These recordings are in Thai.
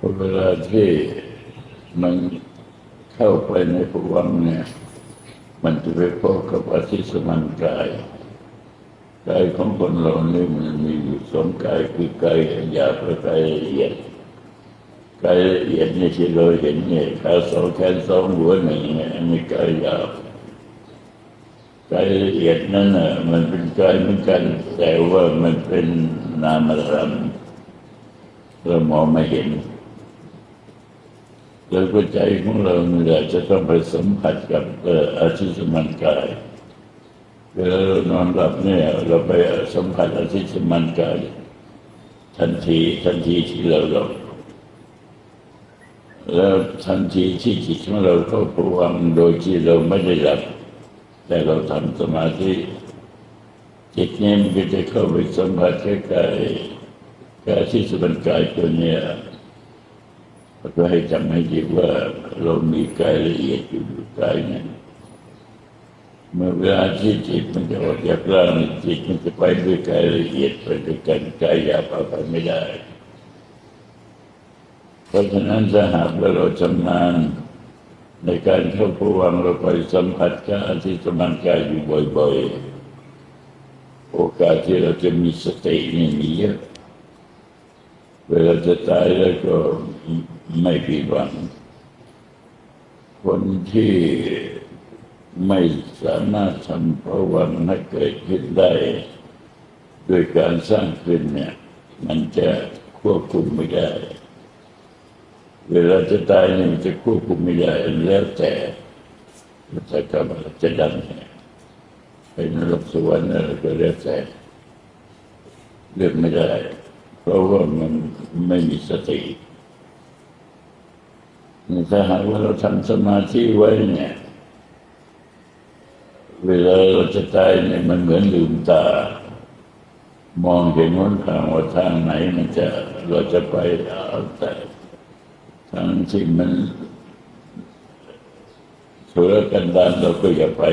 เวลาที่มันเข้าไปในภวังเนี่ย มันจะไปพบกับอธิสมันกายกายของคนเรานี่มันมีอยู่สองกายคือกายหยาบและกายละเอียดกายละเอียดนี่ที่เราเห็นเนี่ยขาสองแขนสองหัวหนึ่งเนี่ยอันนี้กายหยาบกายละเอียดนั่นน่ะมันเป็นกายเหมือนกัน แต่ว่ามันเป็นนามธรรมเรามองไม่เห็น แล้วก็ใจของเราเนี่ยจะต้องไปสัมผัสกับอออาทิสมันกาย เวลาเรานอนหลับเนี่ยเราไปสัมผัสอาทิสมันกาย ทันทีทันทีที่เราหลับแล้วทันทีที่จิตของเราเข้าผวังโดยที่เราไม่ได้หลับ แต่เราทำสมาธิจิตนี้มันก็จะเข้าไปสัมผัสกับกายกายที่สมันกายตัวเนี้ย ก็ให้จำให้ดีว่าเรามีกายละเอียดอยู่กายนั้นเมื่อเวลาที่จิตมันจะออกจากร่างจิตมันจะไปด้วยกายละเอียดไปด้วยกันกายหยาบเอาไปไม่ได้ เพราะฉะนั้นถ้าหากว่าเราชำนาญในการเข้าพวังเราไปสัมผัสกับอธิสมันกายอยู่บ่อยๆ โอกาสที่เราจะมีสตินี่มีเยอะเวลาจะตายแล้วก็ ไม่ผิดหวัง คนที่ไม่สามารถทำภวังให้เกิดขึ้นได้ด้วยการสร้างขึ้นเนี่ย มันจะควบคุมไม่ได้ เวลาจะตายเนี่ยมันจะควบคุมไม่ได้แล้วแต่แต่กรรมจะดันเนี่ยเป็นนรกสวรรค์อะไรก็แล้วแต่เลือกไม่ได้ เพราะว่ามันไม่มีสติ ถ้าหากว่าเราทำสมาธิไว้เนี่ย เวลาเราจะตายเนี่ยมันเหมือนลืมตา มองเห็นวันทางว่าทางไหนมันจะเราจะไปเอาแต่ทางที่มันเสือกันดานเราก็อย่าไป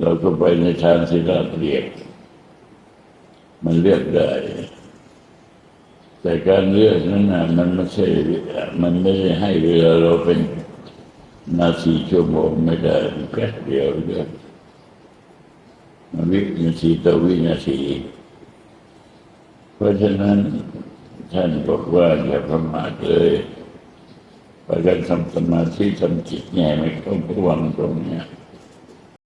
เราก็ไปในทางที่เราเรียบมันเลือกได้ แต่การเลือกนั้นนะมันไม่ใช่มันไม่ได้ให้เวลาเราเป็นนาทีชั่วโมงไม่ได้แค่เดียวเลือกมันวินาทีต่อวินาที เพราะฉะนั้นท่านบอกว่าอย่าประมาทเลยประการทำสมาธิทำจิตแง่ไม่ต้องระวังตรงเนี้ย